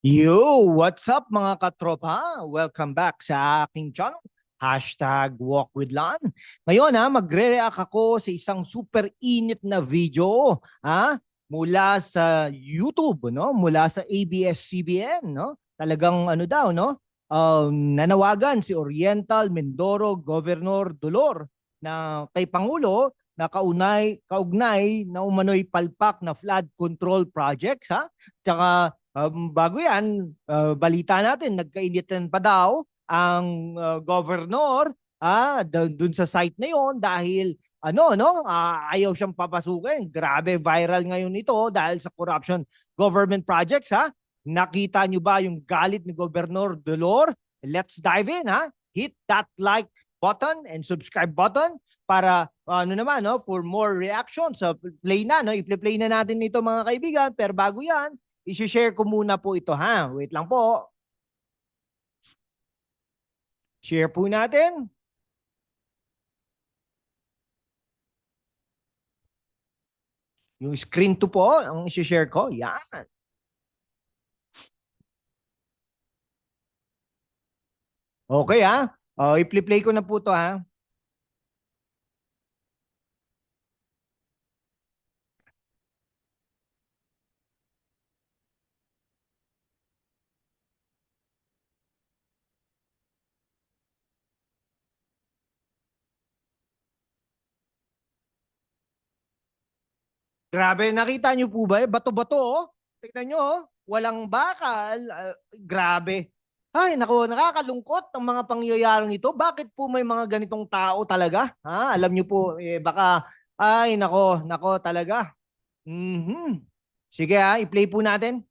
Yo, what's up mga katropa? Welcome back sa aking channel. Hashtag Walk with Lon. Ngayon ha, magre-react ako sa isang super init na video ha, mula sa YouTube, no? mula sa ABS-CBN. No? Talagang ano daw, no? Um, nanawagan si Oriental Mindoro Governor Dolor na kay Pangulo na kaunay, kaugnay na umano'y palpak na flood control projects ha. Tsaka um, bago yan, uh, balita natin, nagkainitan pa daw ang uh, governor ah, dun sa site na yon dahil ano no ah, ayaw siyang papasukin. Grabe viral ngayon ito dahil sa corruption government projects ha? Nakita niyo ba yung galit ni Governor Dolor? Let's dive in ha? Hit that like button and subscribe button para ano naman no for more reactions. So play na no? I-play na natin ito mga kaibigan. Pero bago yan i-share ko muna po ito ha wait lang po Share po natin. Yung screen to po, ang isi-share ko. Yan. Okay ha. Oh, i-play ko na po to ha. Grabe, nakita niyo po ba? Bato-bato, oh. Tingnan niyo, oh. Walang bakal. Ah, grabe. Ay, nako, nakakalungkot ang mga pangyayaring ito. Bakit po may mga ganitong tao talaga? Ha? Alam niyo po, eh, baka, ay, nako, nako talaga. Mhm. Sige ha, i-play po natin.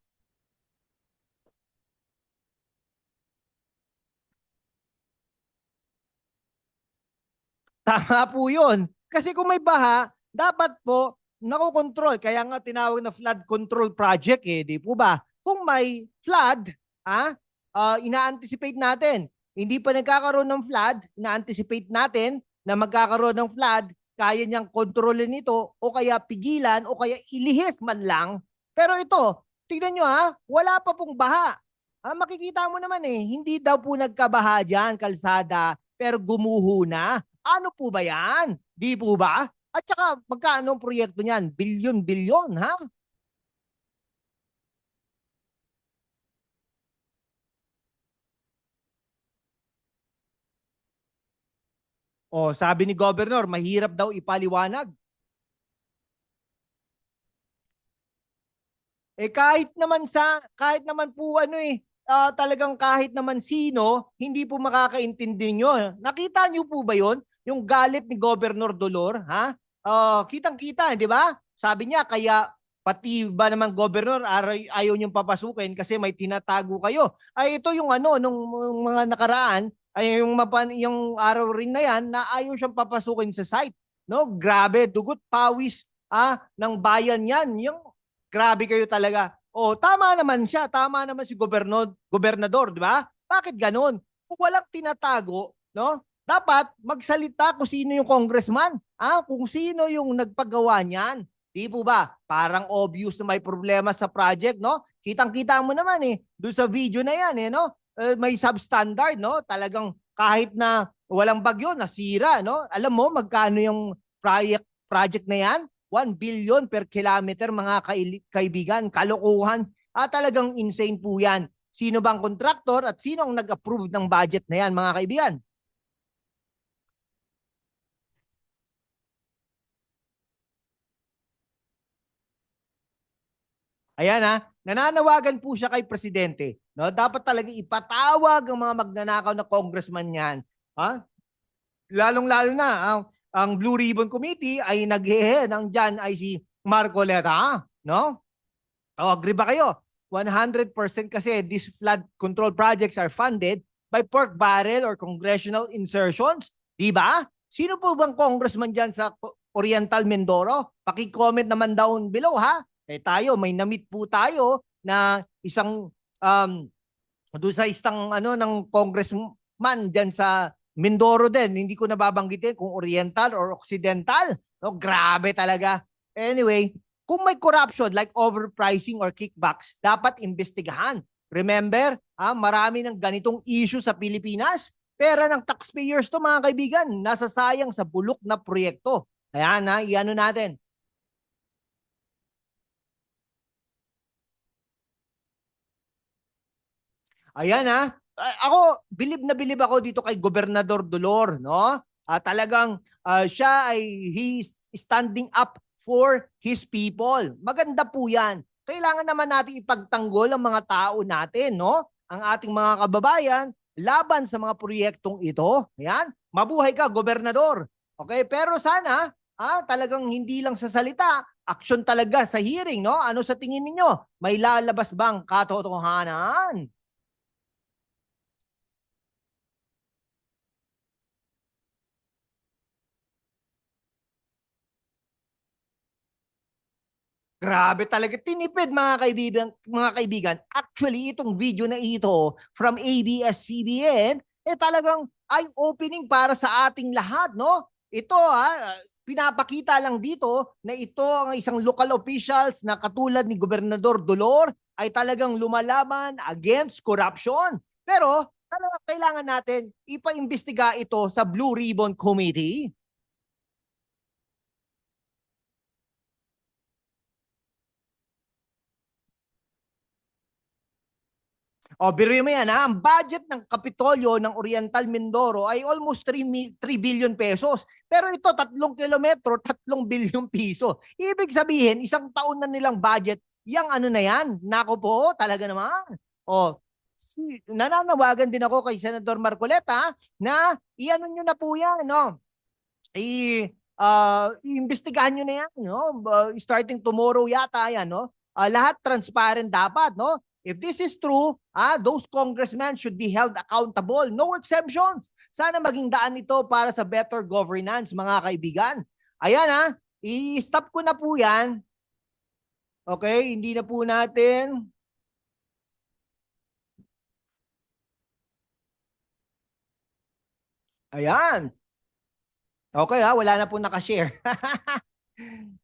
Tama po yun. Kasi kung may baha, dapat po nakokontrol. Kaya nga tinawag na flood control project eh, di po ba? Kung may flood, ah, uh, ina-anticipate natin. Hindi pa nagkakaroon ng flood, ina-anticipate natin na magkakaroon ng flood, kaya niyang kontrolin ito o kaya pigilan o kaya ilihis man lang. Pero ito, tignan nyo ha, wala pa pong baha. Ah, makikita mo naman eh, hindi daw po nagkabaha dyan, kalsada, pero gumuho na. Ano po ba yan? Di po ba? At saka magkano ang proyekto niyan? Bilyon-bilyon, ha? O, sabi ni Governor, mahirap daw ipaliwanag. Eh kahit naman sa kahit naman po ano eh uh, talagang kahit naman sino hindi po makakaintindi nyo. Nakita niyo po ba 'yon? Yung galit ni Governor Dolor, ha? Uh, kitang-kita, di ba? Sabi niya kaya pati ba naman governor ayaw niyong papasukin kasi may tinatago kayo. Ay ito yung ano nung mga nakaraan ay yung mapan yung araw rin na yan na ayaw siyang papasukin sa site. No, grabe, dugot pawis ah ng bayan yan. Yung grabe kayo talaga. Oh, tama naman siya, tama naman si gobernador, gobernador, di ba? Bakit ganoon? Kung walang tinatago, no? Dapat magsalita kung sino yung congressman, ah, kung sino yung nagpagawa niyan. Di po ba? Parang obvious na may problema sa project, no? Kitang-kita mo naman eh, doon sa video na yan eh, no? Uh, may substandard, no? Talagang kahit na walang bagyo, nasira, no? Alam mo magkano yung project project na yan? 1 billion per kilometer mga kaibigan, kalokohan. Ah, talagang insane po yan. Sino bang kontraktor at sino ang nag-approve ng budget na yan mga kaibigan? Ayan ha, nananawagan po siya kay presidente. No? Dapat talaga ipatawag ang mga magnanakaw na congressman niyan. Ha? Lalong-lalo na ang, ang Blue Ribbon Committee ay naghehe ng dyan ay si Marco Leta. No? O, agree ba kayo? 100% kasi these flood control projects are funded by pork barrel or congressional insertions. Di ba? Sino po bang congressman dyan sa Oriental Mindoro? Paki-comment naman down below ha. Eh tayo, may namit po tayo na isang um, doon sa isang ano ng congressman diyan sa Mindoro din. Hindi ko nababanggitin kung oriental or occidental. No, grabe talaga. Anyway, kung may corruption like overpricing or kickbacks, dapat imbestigahan. Remember, ah, marami ng ganitong issue sa Pilipinas. Pera ng taxpayers to mga kaibigan, nasasayang sa bulok na proyekto. Ayan ha, iano natin. Ayan ha. A- Ako, bilib na bilib ako dito kay Gobernador Dolor, no? Ah, talagang ah, siya ay he's standing up for his people. Maganda po 'yan. Kailangan naman natin ipagtanggol ang mga tao natin, no? Ang ating mga kababayan laban sa mga proyektong ito. Ayan. Mabuhay ka, Gobernador. Okay? Pero sana, ah, talagang hindi lang sa salita, action talaga sa hearing, no? Ano sa tingin ninyo? May lalabas bang katotohanan? Grabe talaga tinipid mga kaibigan, mga kaibigan. Actually, itong video na ito from ABS-CBN eh talagang eye-opening para sa ating lahat, no? Ito ha, pinapakita lang dito na ito ang isang local officials na katulad ni Gobernador Dolor ay talagang lumalaban against corruption. Pero talagang kailangan natin ipaimbestiga ito sa Blue Ribbon Committee. O, biruin mo yan ha. Ang budget ng Kapitolyo ng Oriental Mindoro ay almost 3, mi- 3 billion pesos. Pero ito, tatlong kilometro, tatlong billion piso. Ibig sabihin, isang taon na nilang budget, yang ano na yan. Nako po, talaga naman. O, si- nananawagan din ako kay Senador Marcoleta na iano nyo na po yan, no? I, ah, iimbestigahan nyo na yan, no? Uh, starting tomorrow yata yan, no? Ah, lahat transparent dapat, no? If this is true, ah, those congressmen should be held accountable. No exceptions. Sana maging daan ito para sa better governance, mga kaibigan. Ayan ha, i-stop ko na po yan. Okay, hindi na po natin. Ayan. Okay ha, wala na po nakashare.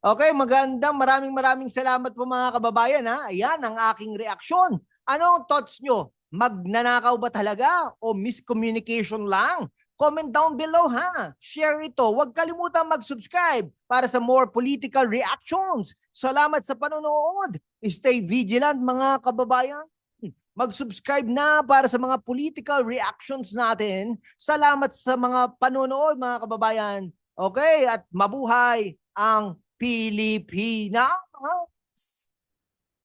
Okay, magandang maraming maraming salamat po mga kababayan ha. Ayan ang aking reaksyon. Ano ang thoughts nyo? Magnanakaw ba talaga o miscommunication lang? Comment down below ha. Share ito. Huwag kalimutan mag-subscribe para sa more political reactions. Salamat sa panonood. Stay vigilant mga kababayan. Mag-subscribe na para sa mga political reactions natin. Salamat sa mga panonood mga kababayan. Okay, at mabuhay ang Pilipinas.